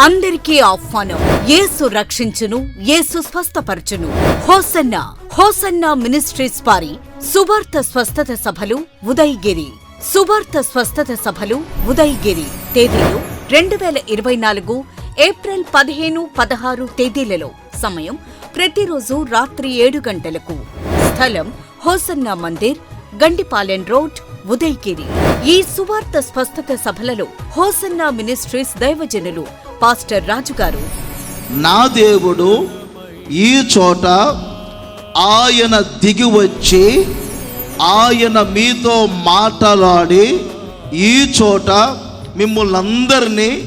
అందరికీ ఆహ్వానం. యేసు రక్షించును యేసు స్వస్థపరచును. హోసన్న హోసన్న మినిస్ట్రీస్ వారి సువార్త స్వస్థత సభలు ఉదయగిరి. సువార్త స్వస్థత సభలు ఉదయగిరి. తేదీలు రెండు వేల ఇరవై నాలుగు ఏప్రిల్ పదిహేను పదహారు తేదీలలో. సమయం ప్రతిరోజు రాత్రి ఏడు గంటలకు. స్థలం హోసన్న మందిర్ గండిపాలెం రోడ్ ఉదయగిరి. ఈ సువార్త స్పష్టత సభలలో హోసన్న మినిస్ట్రీస్ దైవజనులు పాస్టర్ రాజుగారు నా దేవుడు ఈ చోట ఆయన దిగి వచ్చి ఆయన మీతో మాట్లాడి ఈ చోట మిమ్మల్ని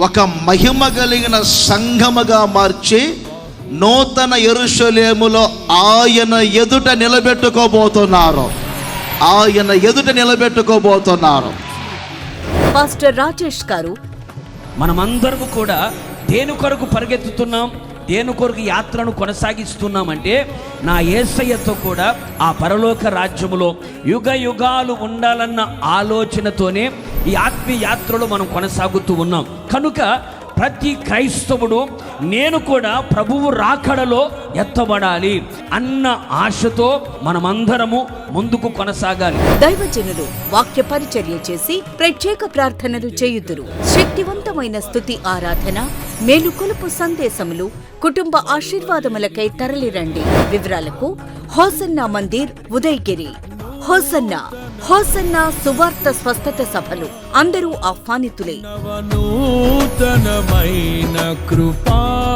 ఒక మహిమ కలిగిన సంఘముగా మార్చి నూతన ఎరుషలేములో ఆయన ఎదుట నిలబెట్టుకోబోతున్నారు. ఆయన ఎదుట నిలబెట్టుకోబోతున్నారు. పాస్టర్ రాజేష్ గారు మనమందరము కూడా దేని కొరకు పరిగెత్తుతున్నాం దేని కొరకు యాత్రను కొనసాగిస్తున్నామంటే నా ఏసయ్యతో కూడా ఆ పరలోక రాజ్యములో యుగ యుగాలు ఉండాలన్న ఆలోచనతోనే ఈ ఆత్మీయ యాత్రలో మనం కొనసాగుతూ ఉన్నాం. కనుక ప్రతి క్రైస్తవుడు నేను కూడా ప్రభువు రాకడలో ఎత్తబడాలి అన్న ఆశతో మనమందరము ముందుకు కొనసాగాలి. దైవజనులు వాక్య పరిచర్య చేసి ప్రత్యేక ప్రార్థనలు చేయుదురు. శక్తివంతమైన స్థుతి ఆరాధన మేలుకొలుపు సందేశములు కుటుంబ ఆశీర్వాదములకై తరలిరండి. వివరాలకు హోసన్న మందిర్ ఉదయగిరి. హోసన్నా. హోసన్న సువార్త స్వస్థత సభలు. అందరూ ఆహ్వానితులే. నవనూతనమైన కృపా